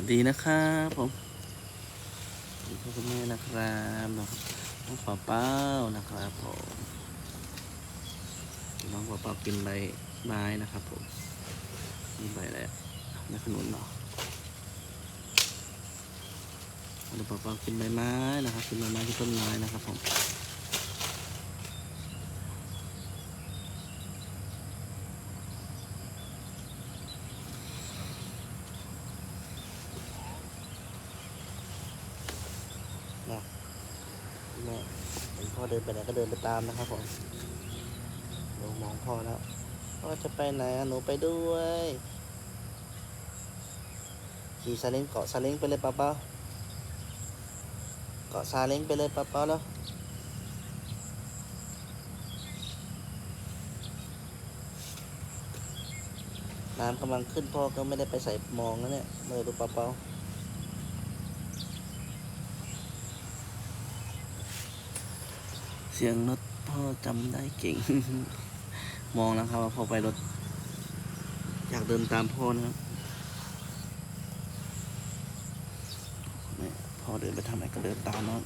วัสดีนะครับผมสวัสดีพ่อคุณแม่นะครับน้องน้อเปาเป้านะครับผมน้องเปาเป้ากินใบไม้นะครับผมมีใบอะไรอะใบขนุนเนาะน้องเปาเป้ากินใบไม้นะครับกินใบไม้ที่ต้นไม้นะครับผม นะ แม่เห็นพ่อเดินไปไหนก็เดินไปตามนะครับผมหนูมองพ่อแล้วพ่อจะไปไหนหนูไปด้วยขี่ซาเล้งเกาะซาเล้งไปเลยป้าเป้าเกาะซาเล้งไปเลยป้าเป้าแล้วน้ำกำลังขึ้นพ่อก็ไม่ได้ไปใส่มองนะเนี่ยเมื่อดูป้าเป้า เสียงรถพ่อจำได้เก่ง มองนะครับว่าพ่อไปรถ อยากเดินตามพ่อนะครับพ่อเดินไปทางไหนก็เดินตามนะ้อ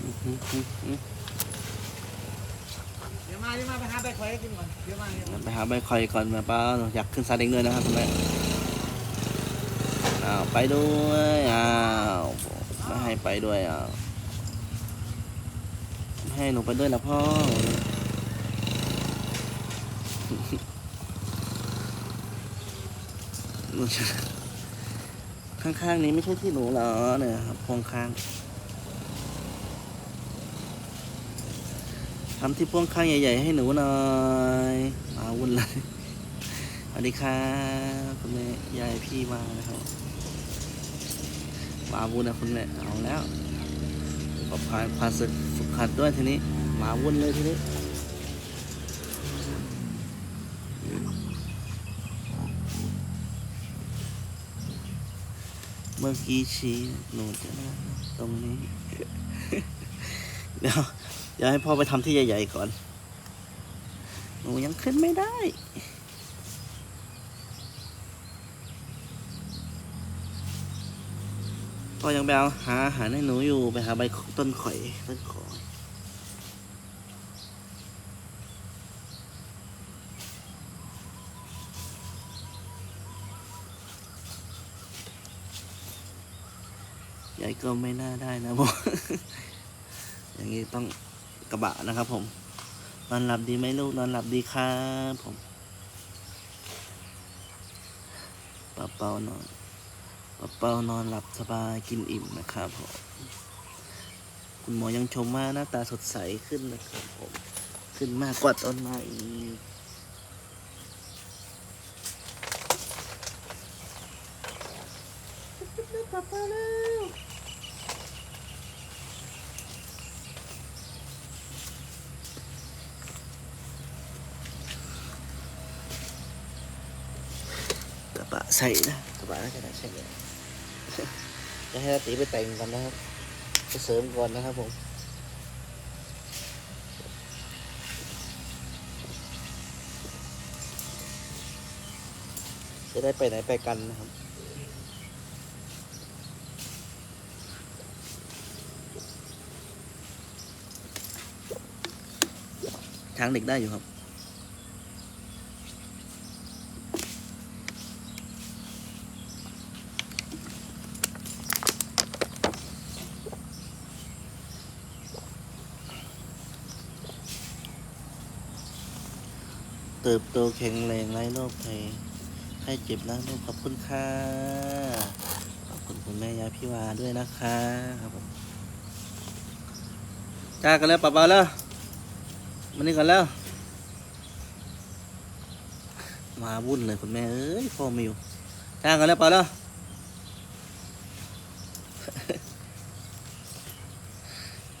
หือหือหือ เดี๋ยวมาเดี๋ยวมาไปหาใบข่อยกินก่อนเดี๋ยวมาเดี๋ยวมาไปหาใบคอยก่อนมาป้าอยากขึ้นซาเล้งเลยนะครับคุณแม่อ้าวไปด้วยอ้าวไม่ให้ไปด้วยอ้าวไม่ให้หนูไปด้วยละพ่อข้างๆนี้ไม่ใช่ที่หนูเหรอเนี่ยครับพวงข้าง ทำที่พ่วงข้างใหญ่ ๆ ให้หนูหน่อยมาวุ่นเลยสวัสดีครับคุณแม่ยายพี่มานะครับมาวุ่นนะคุณแม่เอาแล้วก็ผ่านผ่านศึกฝึกขัดด้วยทีนี้ มาวุ่นเลยทีนี้เมื่อกี้ชี้หนูจะนั่งตรงนี้ เดี๋ยว เดี๋ยวให้พ่อไปทำที่ใหญ่ ๆ ก่อน หนูยังขึ้นไม่ได้พ่อยังไปเอาหาอาหารให้หนูอยู่ไปหาใบต้นข่อยต้นขอยใหญ่ก็ไม่น่าได้นะพ่ออย่างนี้ต้อง กระบะนะครับ ผมนอนหลับดีไหมลูกนอนหลับดีครับผมป้าเป้านอนป้าเป้านอนหลับสบายกินอิ่มนะครับผมคุณหมอยังชมว่าหน้าตาสดใสขึ้นนะครับผมขึ้นมากกว่าตอนมาอีกป้าเป้าแล้ว กระบะ ใส่นะกระบะน่าจะได้ใช่เลยจะให้อาตีไปแต่งก่อนนะครับไปเสริมก่อนนะครับผมจะได้ไปไหนไปกันนะครับช้างเด็กได้อยู่ครับ เติบโตแข็งแรงไร้โรคภัยไข้เจ็บล้างโรคขอบคุณค่ะขอบคุณคุณแม่ยายพี่วาด้วยนะคะครับผมจ้ากันแล้วปะเปาแล้วมานี่กันแล้ว มาวุ่นเลยคุณแม่เอ้ยพ่อไม่อยู่จ้ากันแล้วปะแล้ว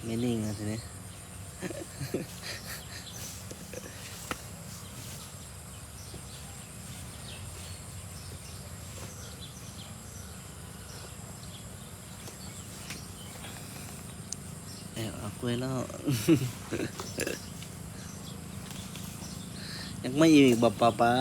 ไม่นิ่งนะทีนี้ แอบเอากล้วยล่อยังไม่อิ่มอีกบอกเปล่า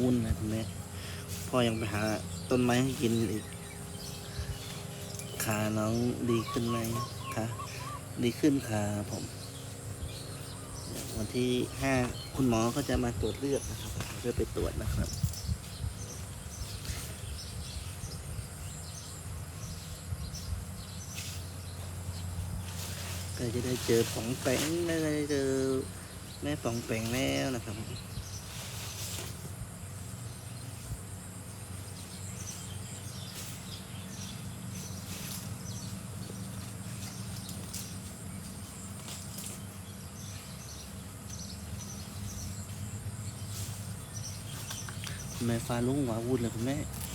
วุ่นนะคุณแม่พ่อยังไปหาต้นไม้ให้กินอีกขาน้องดีขึ้นไหมคะดีขึ้นค่ะผม วันที่ห้าคุณหมอก็จะมาตรวจเลือดนะครับเพื่อไปตรวจนะครับก็จะได้เจอป๋องแปงได้เจอแม่ป๋องแปงแล้วนะครับ แม่ฟ้าลุงหวาวุ่นเลยคุณแม่